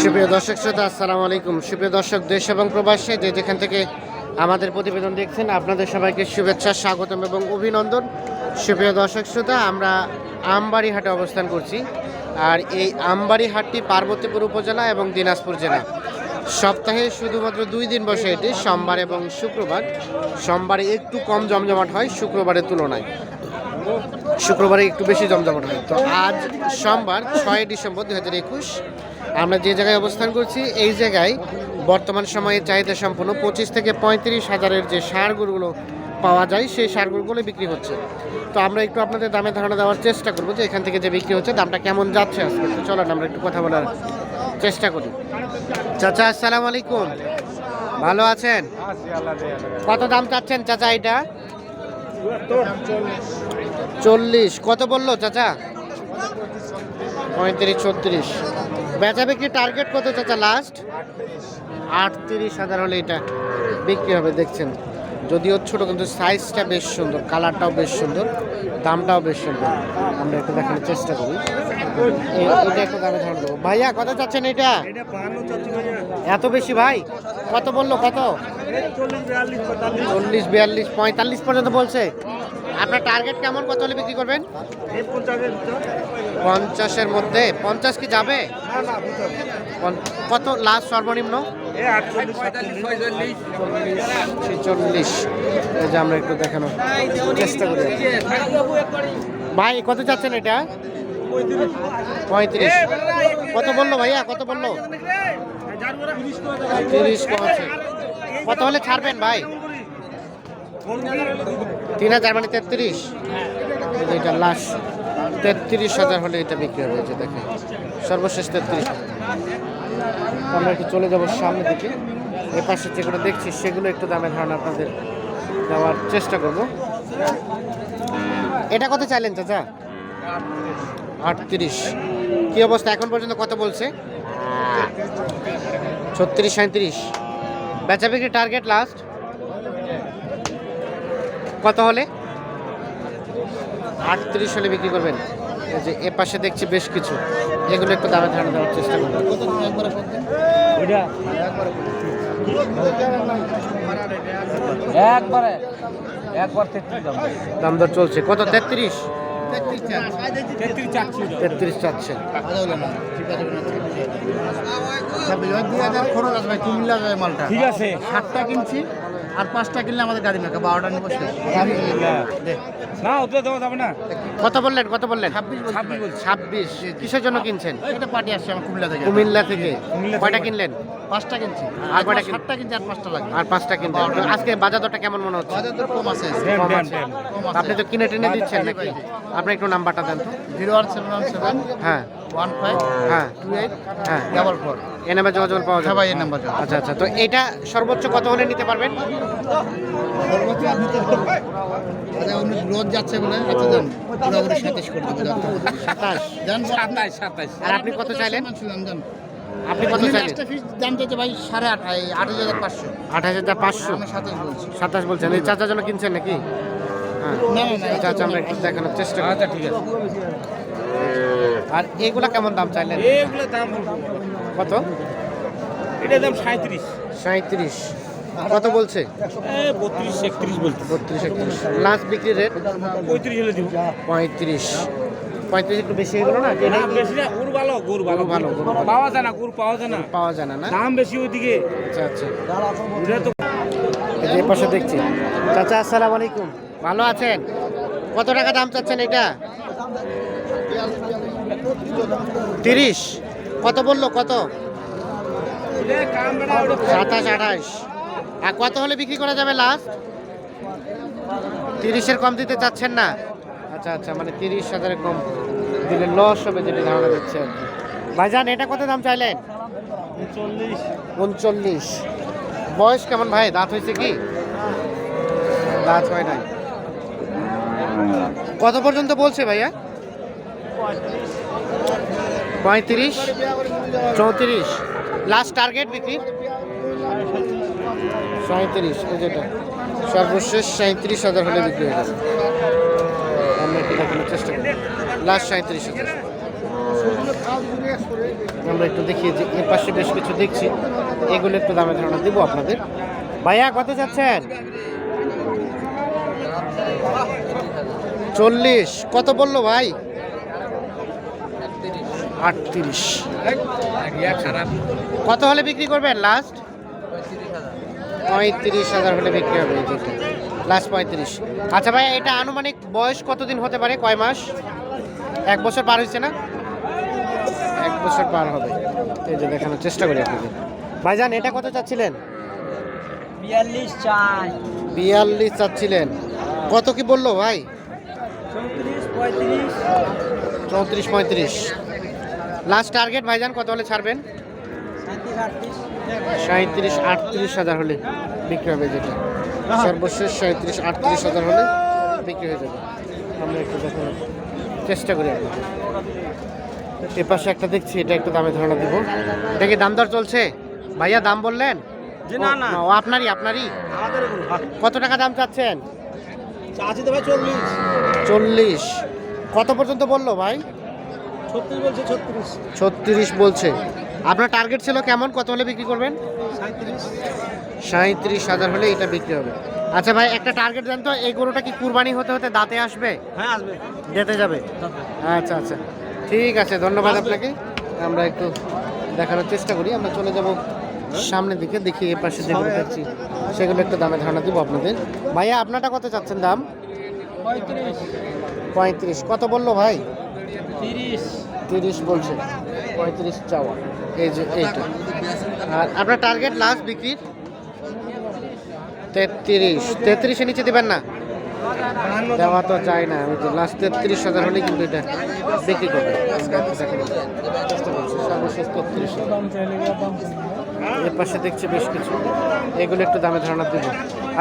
সুপ্রিয় দর্শক শ্রোতা, আসসালামু আলাইকুম। সুপ্রিয় দর্শক, দেশ এবং প্রবাসে, যে যেখান থেকে আমাদের প্রতিবেদন দেখছেন, আপনাদের সবাইকে শুভেচ্ছা, স্বাগতম এবং অভিনন্দন। সুপ্রিয় দর্শক শ্রোতা, আমরা আমবাড়ি হাটে অবস্থান করছি। আর এই আমবাড়ি হাটটি পার্বতীপুর উপজেলা এবং দিনাজপুর জেলা। সপ্তাহে শুধুমাত্র দুই দিন বসে এটি, সোমবার এবং শুক্রবার। সোমবারে একটু কম জমজমাট হয়, শুক্রবারের তুলনায়। শুক্রবারে একটু বেশি জমজমাট হয়। তো আজ সোমবার ছয় ডিসেম্বর দু হাজার একুশ। আমরা যে জায়গায় অবস্থান করছি এই জায়গায় বর্তমান সময়ে চাহিদা সম্পন্ন পঁচিশ থেকে পঁয়ত্রিশ হাজারের যে সার গরুগুলো পাওয়া যায় সেই সার গরুগুলো বিক্রি হচ্ছে। তো আমরা একটু আপনাদের দামে ধারণা দেওয়ার চেষ্টা করব যে এখান থেকে যে বিক্রি হচ্ছে দামটা কেমন যাচ্ছে আজকে। তো চলেন আমরা একটু কথা বলার চেষ্টা করি। চাচা আসসালামু আলাইকুম। ভালো আছেন? কত দাম চাচ্ছেন চাচা এটা? চল্লিশ। কত বলল চাচা? পঁয়ত্রিশ ছত্রিশ। বেচা বিক্রি টার্গেট কত চাচা লাস্ট আটত্রিশ হাজার হলে এটা বিক্রি হবে দেখছেন। যদিও ছোটো কিন্তু সাইজটা বেশ সুন্দর কালারটাও বেশ সুন্দর দামটাও বেশ সুন্দর। আমরা একটু দেখানোর চেষ্টা করি। এটা একটু দামে ধারণ দেবো ভাইয়া কত চাচ্ছেন এটা? এত বেশি ভাই? কত বলল কত? চল্লিশ বিয়াল্লিশ পঁয়তাল্লিশ পর্যন্ত বলছে। আপনার টার্গেট কেমন? কত হলে বিক্রি করবেন? পঞ্চাশের মধ্যে। পঞ্চাশ কি যাবে? কত লাস্ট সর্বনিম্ন? ছেচল্লিশ এই যে আমরা একটু দেখানোর চেষ্টা করি। ভাই কত চাচ্ছেন এটা? পঁয়ত্রিশ। কত বলল ভাইয়া? কত বলল? তিরিশ কত হলে ছাড়বেন ভাই? তিন হাজার মানে তেত্রিশ? এটা লাস্ট তেত্রিশ হাজার হলে এটা বিক্রি হবে, এই যে দেখেন। সর্বশেষ তেত্রিশ আমরা একটু চলে যাব সামনের দিকে। এ পাশে যেগুলো দেখছি, সেগুলো একটু দামের ধারণা আপনাদের দেওয়ার চেষ্টা করব। এটা কত চাইলেন চাচা? আটত্রিশ। কি অবস্থা? এখন পর্যন্ত কত বলছে? ছত্রিশ সাঁত্রিশ বেচা বিক্রি টার্গেট লাস্ট কত হলে? আটত্রিশ হলে বিক্রি করবেন। এই যে এ পাশে দেখছি বেশ কিছু। এগুলো একটু দামে ধারণা দেওয়ার চেষ্টা করবেন একবারে একবার দাম। দাম দর চলছে। কত? তেত্রিশ? তেত্রিশ তেত্রিশ চাচ্ছে। ঠিক আছে। সাতটা কিনছি। আর পাঁচটা কিনলে আমাদের গাড়ি মেকা বারোটা নিয়ে বসে না ওটা দেওয়া যাবে না। কত বললেন কত বললেন? ছাব্বিশ ছাব্বিশ কিসের জন্য কিনছেন? এটা পার্টি আসছে আমার কুমিল্লা থেকে। কুমিল্লা থেকে। কয়টা কিনলেন? পাঁচটা কিনছি। আর কয়টা সাতটা কিনছি আর পাঁচটা লাগে আর পাঁচটা কিনলেন তো আজকে বাজার দরটা কেমন মনে হচ্ছে? বাজার দর কম আছে। কম আছে। আপনি তো কিনে টেনে দিচ্ছেন নাকি? আপনি একটু নাম্বারটা দেন তো। Zero one seven. হ্যাঁ। ওয়ান ফাইভ হ্যাঁ। টু এইট হ্যাঁ। ডাবল ফোর যোগাযোগ পাওয়া হ্যাঁ যাবে ভাই এই নাম্বার আচ্ছা আচ্ছা। তো এটা সর্বোচ্চ কত হলে নিতে পারবেন? সর্বোচ্চ আরে যাচ্ছে বলে আচ্ছা যান। পুরোপুরি সাতাশ করে দেবে সাতাশ। আর আপনি কত চাইলেন? আপনি কত চাইলেন? লাস্টে ফিস দাম চাইছে ভাই সাড়ে আঠাশ হাজার পাঁচশো। আঠাশ হাজার পাঁচশো? আমি সাতাশ বলছি। সাতাশ বলছেন। এই চাচার জন্য কিনছেন নাকি? হ্যাঁ। না না না আচ্ছা আচ্ছা আমরা একটু দেখানোর চেষ্টা করি। আচ্ছা ঠিক আছে। আর এগুলা কেমন দাম চাইলেন? এগুলো দাম কত? এটার দাম সাঁত্রিশ সাঁত্রিশ কত বলছে? বত্রিশ একত্রিশ বলতে বত্রিশ একত্রিশ। লাস্ট বিক্রি রেট? পঁয়ত্রিশ হলে দিব। পঁয়ত্রিশ। পঁয়ত্রিশ একটু বেশি হয়ে গেল না? দাম বেশি না গরু ভালো গরু ভালো। ভালো, পাওয়া যায় না গরু পাওয়া যায় না। পাওয়া যায় না না? দাম বেশি ওইদিকে। আচ্ছা আচ্ছা। তো এই পাশে দেখছি। চাচা আসসালামু আলাইকুম। ভালো আছেন? কত টাকা দাম চাচ্ছেন এটা? তিরিশ। কত বলল? কত? সাতাশ আঠাশ। আর কত হলে বিক্রি করা যাবে লাস্ট তিরিশের কম দিতে চাচ্ছেন না? আচ্ছা আচ্ছা মানে তিরিশ হাজারের কম দিলে লস হবে যেটা ধারণা দিচ্ছে আর কি। ভাইজান এটা কত দাম চাইলেন? চল্লিশ উনচল্লিশ। বয়স কেমন ভাই? দাঁত হয়েছে কি? দাঁত হয় নাই। কত পর্যন্ত বলছে ভাইয়া? পঁয়ত্রিশ, চৌত্রিশ। লাস্ট টার্গেট বিক্রি? সাঁত্রিশ এই যেটা সর্বশেষ সাঁত্রিশ হাজার হলে বিক্রি হয়ে যাবে। আমরা একটু দেখানোর চেষ্টা করি। লাস্ট সাঁত্রিশ হাজার। আমরা একটু দেখি যে এর পাশে বেশ কিছু দেখছি। এগুলো একটু দামে ধারণা দেবো আপনাদের। ভাইয়া, কত যাচ্ছেন চল্লিশ। কত বলল ভাই? আটত্রিশ। কত হলে বিক্রি করবেন লাস্ট পঁয়ত্রিশ হাজার হলে বিক্রি হবে লাস্ট পঁয়ত্রিশ। আচ্ছা ভাই এটা আনুমানিক বয়স কতদিন হতে পারে? কয় মাস? এক বছর পার হয়েছে না? এক বছর পার হবে। এই যে দেখানোর চেষ্টা করি আপনাদের ভাইজান এটা কত চাচ্ছিলেন? বিয়াল্লিশ চাই। বিয়াল্লিশ চাচ্ছিলেন। কত কি বলল ভাই? চৌত্রিশ পঁয়ত্রিশ। চৌত্রিশ পঁয়ত্রিশ। লাস্ট টার্গেট ভাইজান কত হলে ছাড়বেন? সাঁত্রিশ আটত্রিশ হাজার হলে বিক্রি হবে যেটা। সর্বশেষ সাঁত্রিশ আটত্রিশ হাজার হলে বিক্রি হয়ে যাবে। আমরা একটু দেখানোর চেষ্টা করি আপনাদের এ পাশে একটা দেখছি এটা একটু দামে ধারণা দিব। এটা কি দাম দর চলছে? ভাইয়া দাম বললেন? না, না। ও আপনারই আপনারই? কত টাকা দাম চাচ্ছেন? চল্লিশ। চল্লিশ। কত পর্যন্ত বলল ভাই? ছত্রিশ বলছে ছত্রিশ। ছত্রিশ বলছে। আপনার টার্গেট ছিল কেমন? কত হলে বিক্রি করবেন? সাঁত্রিশ হাজার হলে এটা বিক্রি হবে। আচ্ছা ভাই একটা টার্গেট দেন তো এই গরুটা কি কুরবানি হতে হতে দাঁতে আসবে? হ্যাঁ আসবে। যেতে যাবে? আচ্ছা আচ্ছা। ঠিক আছে ধন্যবাদ আপনাকে। আমরা একটু দেখানোর চেষ্টা করি। আমরা চলে যাব সামনের দিকে দেখি এ পাশে যেগুলো দেখছি সেগুলো একটু দামে ধারণা দিব আপনাদের। ভাইয়া আপনারটা কত চাচ্ছেন দাম? পঁয়ত্রিশ। কত বলল ভাই? তিরিশ। তিরিশ বলছে। পঁয়ত্রিশ চাওয়া। এই যে এইটা। আর আপনার টার্গেট লাস্ট বিক্রির? তেত্রিশ। তেত্রিশে নিচে দেবেন না? দেওয়া তো চাই না। ওই যে লাস্ট তেত্রিশ হাজার হলে কিন্তু এটা বিক্রি করবে। সর্বশেষ তেত্রিশ। এর পাশে দেখছি বেশ কিছু। এগুলো একটু দামে ধারণা দেব।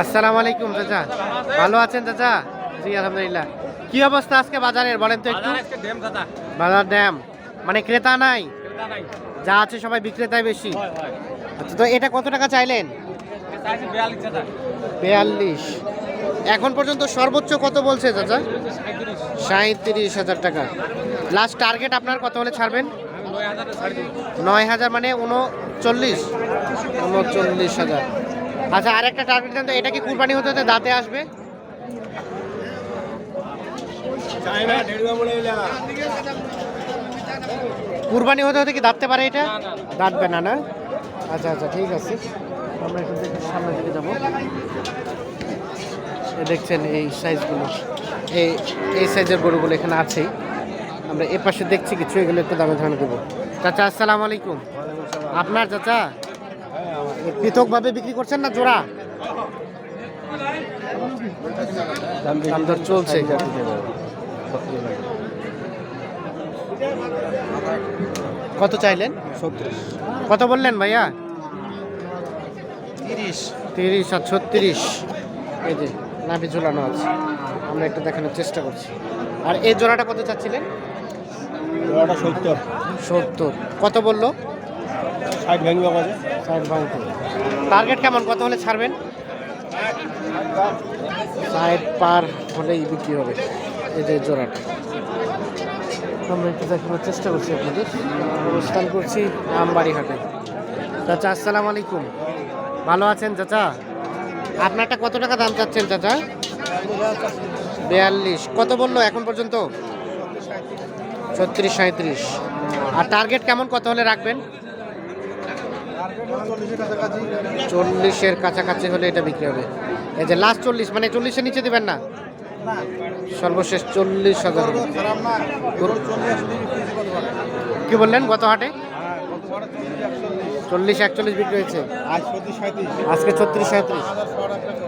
আসসালামু আলাইকুম চাচা। ভালো আছেন চাচা? জি আলহামদুলিল্লাহ। কি অবস্থা আজকে বাজারের? বলেন তো একটু। বাজার ড্যাম মানে ক্রেতা নাই? যা আছে সবাই বিক্রেতাই বেশি। আচ্ছা তো এটা কত টাকা চাইলেন? বিয়াল্লিশ এখন পর্যন্ত সর্বোচ্চ কত বলছে চাচা? সাঁত্রিশ হাজার টাকা। লাস্ট টার্গেট আপনার কত হলে ছাড়বেন? নয় হাজার মানে উনচল্লিশ। উনচল্লিশ হাজার। আচ্ছা আর একটা টার্গেট দেন তো। এটা কি কুরবানি হতে হতে দাঁতে আসবে? কুরবানি হতে হতে কি দাঁততে পারে এটা? দাঁতবে না না? আচ্ছা আচ্ছা ঠিক আছে। আমরা একটু দেখি সামনের দিকে যাব। এ দেখছেন এই সাইজগুলো। এই এই সাইজের গরুগুলো এখানে আছেই। আমরা এ পাশে দেখছি কিছু এগুলো একটু দামে ধারণা দেবো। চাচা আসসালামু আলাইকুম। আপনার চাচা? পৃথকভাবে বিক্রি করছেন না জোড়া? দাম দর চলছে। কত চাইলেন? কত বললেন ভাইয়া? তিরিশ। তিরিশ আর ছত্রিশ। এই যে নাভি ঝুলানো আছে। আমরা একটু দেখানোর চেষ্টা করছি। আর এই জোড়াটা কত চাচ্ছিলেন? সত্তর। সত্তর। কত বলল? ষাট ভেঙবে বাজে। ষাট ভাঙতে। টার্গেট কেমন? কত হলে ছাড়বেন? ষাট পার হলেই বিক্রি হবে। এই যে জোড়াটা। আমরা একটু দেখানোর চেষ্টা করছি আপনাদের। অবস্থান করছি আমবাড়ি হাটে চাচা, আসসালামু আলাইকুম। ভালো আছেন চাচা? আপনারটা কত টাকা দাম চাচ্ছেন চাচা? বিয়াল্লিশ। কত বলল এখন পর্যন্ত? ছত্রিশ সাঁত্রিশ আর টার্গেট কেমন? কত হলে রাখবেন? চল্লিশের কাছাকাছি হলে এটা বিক্রি হবে। এই যে লাস্ট চল্লিশ মানে চল্লিশের নিচে দিবেন না? সর্বশেষ চল্লিশ হাজার। কি বললেন, গত হাটে? চল্লিশ একচল্লিশ বিক্রি হয়েছে। আজকে ছত্রিশ সাঁত্রিশ।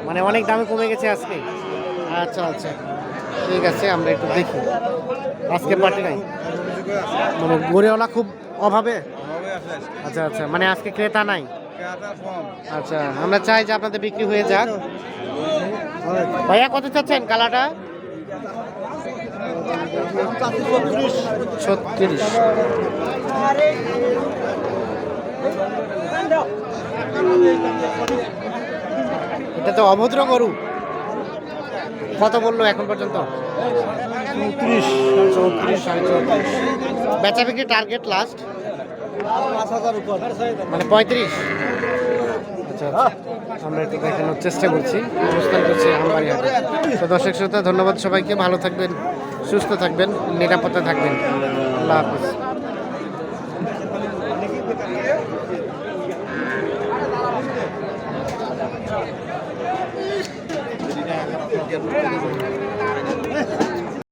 মানে অনেক দামে কমে গেছে আজকে। আচ্ছা আচ্ছা। ঠিক আছে, আমরা একটু দেখি। আজকে পার্টি নাই। মানে গড়েওয়ালা খুব অভাবে? আচ্ছা আচ্ছা। মানে আজকে ক্রেতা নাই? আচ্ছা আমরা চাই যে আপনাদের বিক্রি হয়ে যাক। ভাইয়া কত চাচ্ছেন কালাটা ছত্রিশ। এটা তো অভদ্র গরু। কত বলল এখন পর্যন্ত? চৌত্রিশ। চৌত্রিশ সাড়ে চৌত্রিশ। বেচা বিক্রি টার্গেট লাস্ট মানে পঁয়ত্রিশ। আচ্ছা আচ্ছা। আমরা একটু দেখানোর চেষ্টা করছি। অবস্থান করছি আমবাড়িহাটে তো দর্শক শ্রোতা, ধন্যবাদ সবাইকে। ভালো থাকবেন, সুস্থ থাকবেন নিরাপত্তা থাকবেন। আল্লাহ হাফিজ।